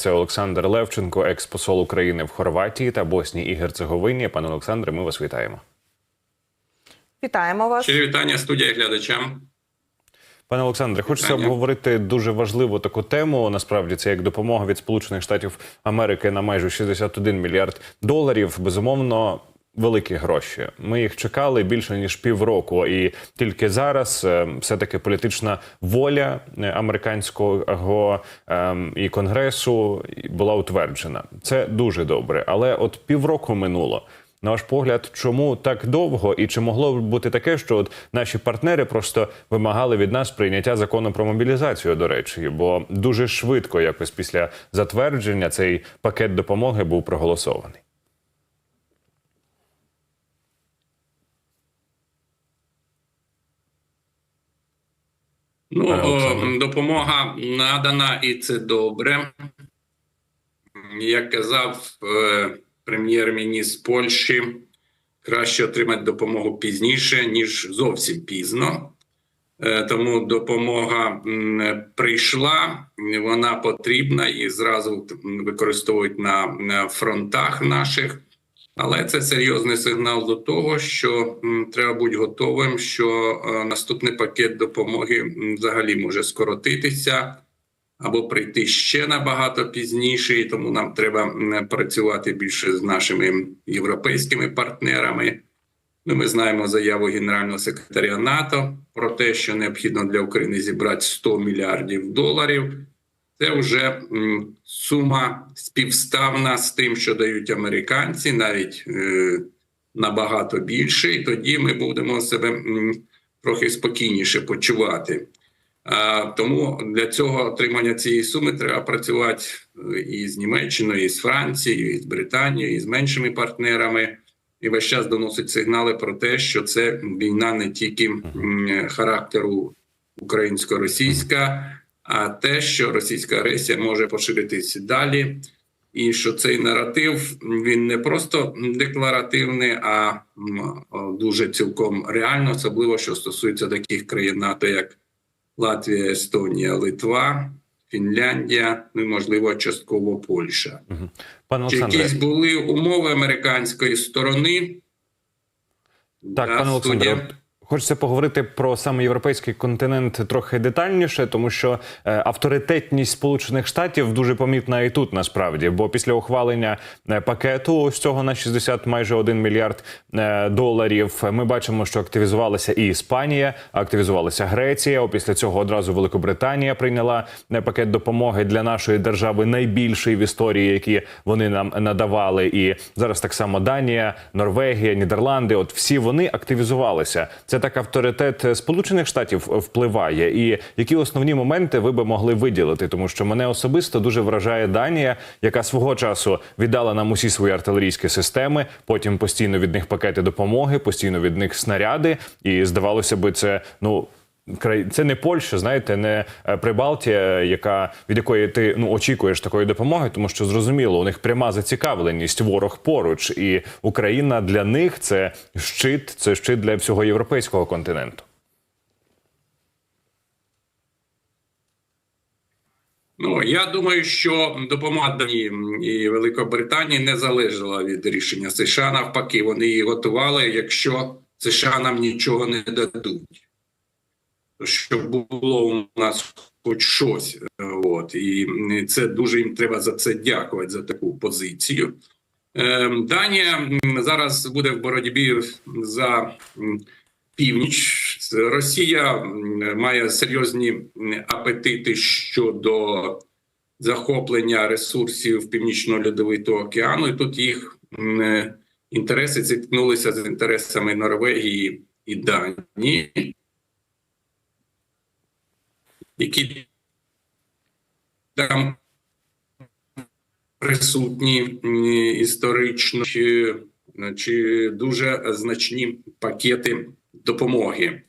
Це Олександр Левченко, експосол України в Хорватії та Боснії і Герцеговині. Пане Олександре, ми вас вітаємо. Вітаємо вас. Щирі вітання студія глядачам. Пане Олександре, хочеться обговорити дуже важливу таку тему. Насправді це як допомога від Сполучених Штатів Америки на майже 61 мільярд доларів. Безумовно. Великі гроші. Ми їх чекали більше ніж півроку, і тільки зараз е, все-таки політична воля е, американського е, і конгресу була утверджена. Це дуже добре. Але от півроку минуло. На ваш погляд, чому так довго, і чи могло б бути таке, що от наші партнери просто вимагали від нас прийняття закону про мобілізацію? До речі, бо дуже швидко, якось після затвердження, цей пакет допомоги був проголосований. Ну, допомога надана, і це добре. Як казав е, прем'єр-міністр Польщі, краще отримати допомогу пізніше, ніж зовсім пізно. Е, Тому допомога прийшла, вона потрібна і зразу використовують на фронтах наших. Але це серйозний сигнал до того, що треба бути готовим, що е, наступний пакет допомоги взагалі може скоротитися або прийти ще набагато пізніше, і тому нам треба працювати більше з нашими європейськими партнерами. Ну, ми знаємо заяву генерального секретаря НАТО про те, що необхідно для України зібрати 100 мільярдів доларів. Це вже сума співставна з тим, що дають американці, навіть е, набагато більше, і тоді ми будемо себе трохи спокійніше почувати. Тому для цього отримання цієї суми треба працювати е, і з Німеччиною, і з Францією, і з Британією, і з меншими партнерами. І весь час доносить сигнали про те, що це війна не тільки характеру українсько-російська, те, що російська агресія може поширитися далі, і що цей наратив він не просто декларативний, а дуже цілком реально, особливо що стосується таких країн НАТО, як Латвія, Естонія, Литва, Фінляндія, ну і можливо частково Польща. Пане Чи якісь були умови американської сторони? Так, Да, пане Олександре, хочеться поговорити про саме європейський континент трохи детальніше, тому що е, авторитетність Сполучених Штатів дуже помітна і тут насправді. Бо після ухвалення е, пакету ось цього на 60 майже 1 мільярд е, доларів, ми бачимо, що активізувалася і Іспанія, активізувалася Греція. Після цього одразу Великобританія прийняла пакет допомоги для нашої держави найбільший в історії, які вони нам надавали. І зараз так само Данія, Норвегія, Нідерланди. От всі вони активізувалися. Це так авторитет Сполучених Штатів впливає. І які основні моменти ви би могли виділити? Тому що мене особисто дуже вражає Данія, яка свого часу віддала нам усі свої артилерійські системи. Потім постійно від них пакети допомоги, постійно від них снаряди. І здавалося би, це ну. Це не Польща, знаєте, не е, Прибалтія, яка від якої ти ну очікуєш такої допомоги, тому що зрозуміло, у них пряма зацікавленість, ворог поруч, і Україна для них це щит, це щит для всього європейського континенту. Ну я думаю, що допомога Данії і Великобританії не залежала від рішення США. Навпаки, вони її готували, якщо США нам нічого не дадуть. Щоб було у нас хоч щось. е, От і це дуже їм треба за це дякувати за таку позицію. Е, Данія зараз буде в боротьбі за північ. Росія має серйозні апетити щодо захоплення ресурсів Північно-Льодовитого океану. І тут їх інтереси зіткнулися з інтересами Норвегії і Данії, які там присутні історично чи, чи дуже значні пакети допомоги.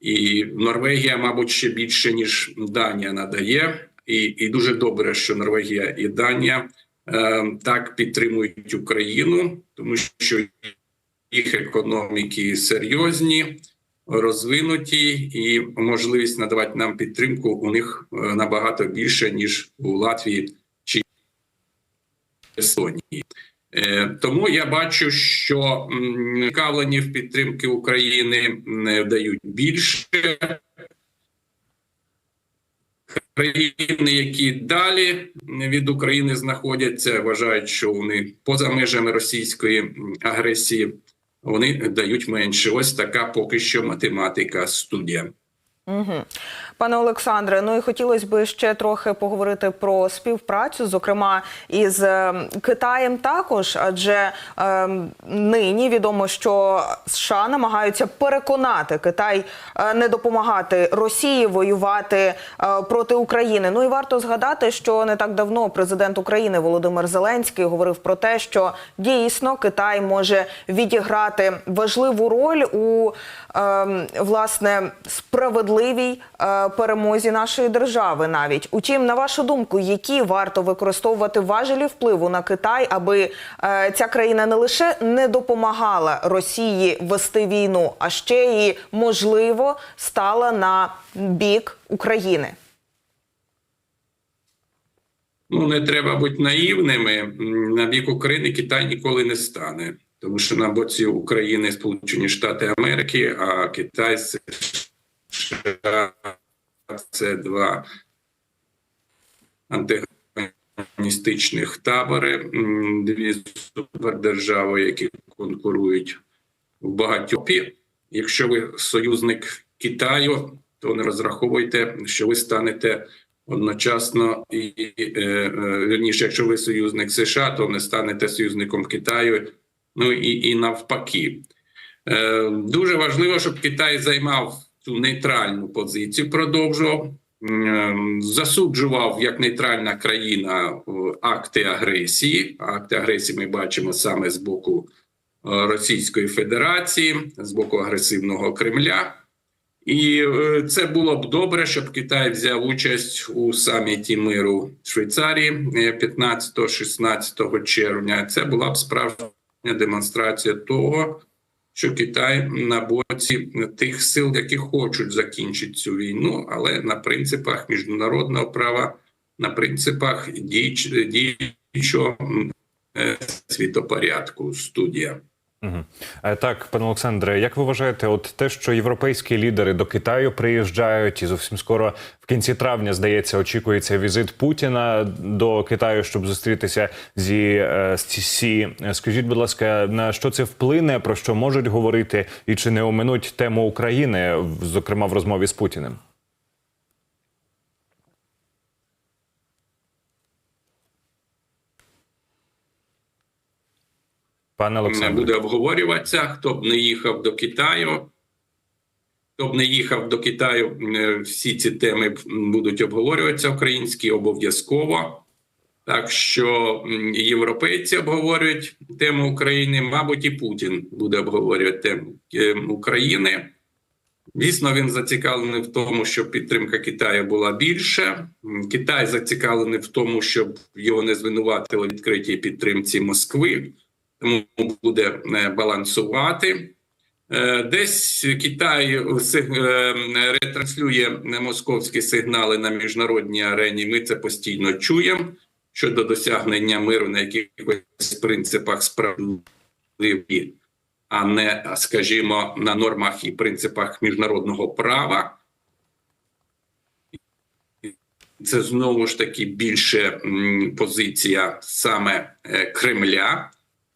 І Норвегія, мабуть, ще більше ніж Данія надає, і, і дуже добре, що Норвегія і Данія е, так підтримують Україну, тому що їх економіки серйозні, розвинуті, і можливість надавати нам підтримку у них е, набагато більше ніж у Латвії чи Естонії. Е, Тому я бачу, що м, кавлені в підтримки України не дають більше. Країни, які далі від України знаходяться, вважають, що вони поза межами російської агресії, вони дають менше. Ось така поки що математика студія. Угу. Пане Олександре, ну і хотілося б ще трохи поговорити про співпрацю, зокрема із е, Китаєм також, адже е, нині відомо, що США намагаються переконати Китай е, не допомагати Росії воювати е, проти України. Ну і варто згадати, що не так давно президент України Володимир Зеленський говорив про те, що дійсно Китай може відіграти важливу роль у е, власне справедливій е, перемозі нашої держави. Навіть утім, на вашу думку, які варто використовувати важелі впливу на Китай, аби е, ця країна не лише не допомагала Росії вести війну, а ще і можливо стала на бік України. Ну, не треба бути наївними. На бік України Китай ніколи не стане, тому що на боці України Сполучені Штати Америки, а Китай це два антагоністичних табори, дві супердержави, які конкурують в багатьох. Якщо ви союзник Китаю, то не розраховуйте, що ви станете одночасно і е, е, вірніше, якщо ви союзник США, то не станете союзником Китаю. Ну і, і навпаки. Е, дуже важливо, щоб Китай займав цю нейтральну позицію, продовжував. Засуджував як нейтральна країна е, акти агресії. Акти агресії ми бачимо саме з боку е, Російської Федерації, з боку агресивного Кремля. І е, це було б добре, щоб Китай взяв участь у саміті миру Швейцарії е, 15-16 червня. Це була б справжня демонстрація того, що Китай на боці тих сил, які хочуть закінчити цю війну, але на принципах міжнародного права, на принципах діючого е, світопорядку. Студія. Угу. Так, пане Олександре, як ви вважаєте, от те, що європейські лідери до Китаю приїжджають, і зовсім скоро в кінці травня здається, очікується візит Путіна до Китаю, щоб зустрітися зі е, Сі. Скажіть, будь ласка, на що це вплине, про що можуть говорити, і чи не оминуть тему України, зокрема в розмові з Путіним? Пане не буде обговорюватися. Хто б не їхав до Китаю, хто б не їхав до Китаю, е, всі ці теми будуть обговорюватися українські обов'язково. Так що європейці обговорюють тему України, мабуть, і Путін буде обговорювати тему е, України. Звісно, він зацікавлений в тому, щоб підтримка Китаю була більше. Китай зацікавлений в тому, щоб його не звинуватили в відкритій підтримці Москви тому буде е, балансувати. Е, Десь Китай е, ретранслює московські сигнали на міжнародній арені. Ми це постійно чуємо щодо досягнення миру на якихось принципах справедливі, а не, скажімо, на нормах і принципах міжнародного права. Це знову ж таки більше позиція саме Кремля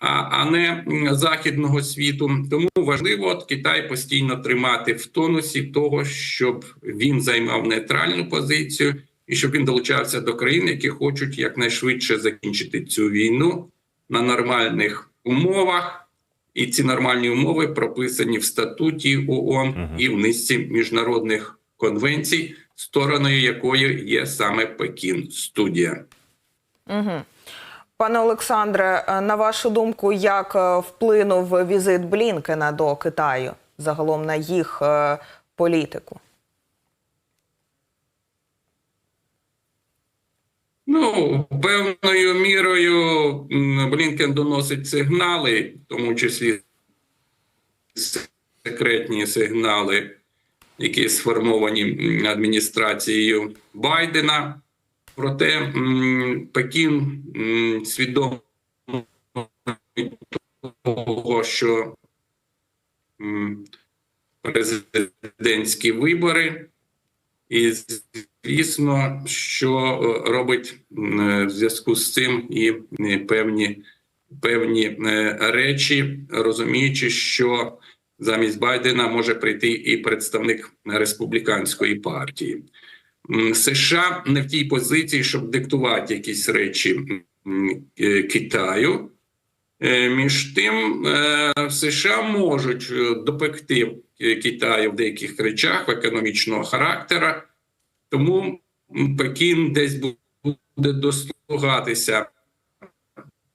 а, а не західного світу. Тому важливо от Китай постійно тримати в тонусі того, щоб він займав нейтральну позицію і щоб він долучався до країн, які хочуть якнайшвидше закінчити цю війну на нормальних умовах. І ці нормальні умови прописані в статуті ООН Мгм. і в низці міжнародних конвенцій, стороною якої є саме Пекін студія. Угу. Пане Олександре, е, на вашу думку, як е, вплинув візит Блінкена до Китаю загалом на їх е, політику? Ну, певною мірою Блінкен доносить сигнали, в тому числі секретні сигнали, які сформовані адміністрацією Байдена. Проте Пекін м, свідомий того, що президентські вибори, і звісно, що е, робить е, в зв'язку з цим і певні, певні е, речі, розуміючи, що замість Байдена може прийти і представник республіканської партії. США не в тій позиції, щоб диктувати якісь речі е, Китаю. Е, Між тим, е, США можуть допекти Китаю в деяких речах економічного характера, тому Пекін десь буде дослугатися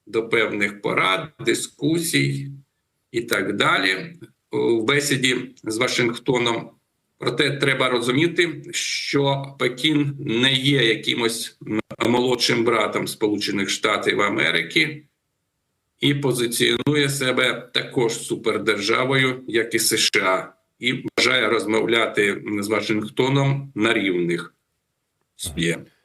до певних порад, дискусій і так далі в бесіді з Вашингтоном. Проте треба розуміти, що Пекін не є якимось молодшим братом Сполучених Штатів Америки і позиціонує себе також супердержавою, як і США, і бажає розмовляти з Вашингтоном на рівних.